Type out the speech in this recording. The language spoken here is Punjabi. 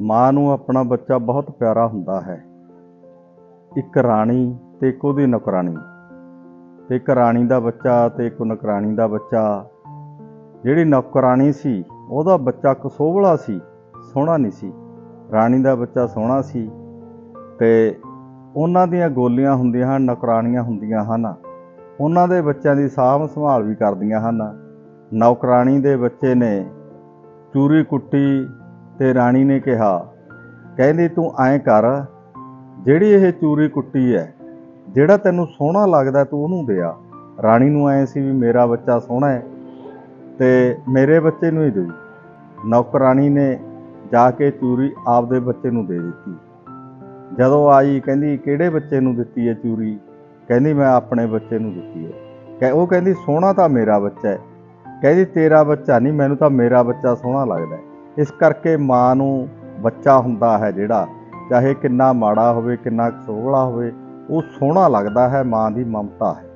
ਮਾਂ ਨੂੰ ਆਪਣਾ ਬੱਚਾ ਬਹੁਤ ਪਿਆਰਾ ਹੁੰਦਾ ਹੈ। ਇੱਕ ਰਾਣੀ ਤੇ ਇੱਕ ਉਹਦੀ ਨੌਕਰਾਣੀ। ਤੇ ਇੱਕ ਰਾਣੀ ਦਾ ਬੱਚਾ ਤੇ ਇੱਕ ਨੌਕਰਾਣੀ ਦਾ ਬੱਚਾ। ਜਿਹੜੀ ਨੌਕਰਾਣੀ ਸੀ, ਉਹਦਾ ਬੱਚਾ ਕਸੋਵਲਾ ਸੀ, ਸੋਹਣਾ ਨਹੀਂ ਸੀ। ਰਾਣੀ ਦਾ ਬੱਚਾ ਸੋਹਣਾ ਸੀ ਤੇ ਉਹਨਾਂ ਦੀਆਂ ਗੋਲੀਆਂ ਹੁੰਦੀਆਂ ਹਨ, ਨੌਕਰਾਣੀਆਂ ਹੁੰਦੀਆਂ ਹਨ। ਉਹਨਾਂ ਦੇ ਬੱਚਿਆਂ ਦੀ ਸਾਂਭ ਸੰਭਾਲ ਵੀ ਕਰਦੀਆਂ ਹਨ। ਨੌਕਰਾਣੀ ਦੇ ਬੱਚੇ ਨੇ ਚੂਰੀ ਕੁੱਟੀ ਤੇ ਰਾਣੀ ਨੇ ਕਿਹਾ, ਕਹਿੰਦੀ, ਤੂੰ ਐਂ ਕਰ, ਜਿਹੜੀ ਇਹ ਚੂਰੀ ਕੁੱਟੀ ਹੈ ਜਿਹੜਾ ਤੈਨੂੰ ਸੋਹਣਾ ਲੱਗਦਾ ਤੂੰ ਉਹਨੂੰ ਦੇ ਆ ਰਾਣੀ ਨੂੰ ਐ ਸੀ ਵੀ ਮੇਰਾ ਬੱਚਾ ਸੋਹਣਾ ਹੈ ਤੇ ਮੇਰੇ ਬੱਚੇ ਨੂੰ ਹੀ ਦੇ ਨੌਕਰਾਣੀ ਨੇ ਜਾ ਕੇ ਚੂਰੀ ਆਪਦੇ ਬੱਚੇ ਨੂੰ ਦੇ ਦਿੱਤੀ। ਜਦੋਂ ਆਈ, ਕਹਿੰਦੀ, ਕਿਹੜੇ ਬੱਚੇ ਨੂੰ ਦਿੱਤੀ ਹੈ ਚੂਰੀ? ਕਹਿੰਦੀ, ਮੈਂ ਆਪਣੇ ਬੱਚੇ ਨੂੰ ਦਿੱਤੀ ਹੈ ਕਹਿ, ਉਹ ਕਹਿੰਦੀ, ਸੋਹਣਾ ਤਾਂ ਮੇਰਾ ਬੱਚਾ ਹੈ ਕਹਿੰਦੀ, ਤੇਰਾ ਬੱਚਾ ਨਹੀਂ, ਮੈਨੂੰ ਤਾਂ ਮੇਰਾ ਬੱਚਾ ਸੋਹਣਾ ਲੱਗਦਾ ਹੈ। ਇਸ ਕਰਕੇ ਮਾਂ ਨੂੰ ਬੱਚਾ ਹੁੰਦਾ ਹੈ ਜਿਹੜਾ, ਚਾਹੇ ਕਿੰਨਾ ਮਾੜਾ ਹੋਵੇ, ਕਿੰਨਾ ਸੋਹਣਾ ਹੋਵੇ, ਉਹ ਸੋਹਣਾ ਲੱਗਦਾ ਹੈ, ਮਾਂ ਦੀ ਮਮਤਾ ਹੈ।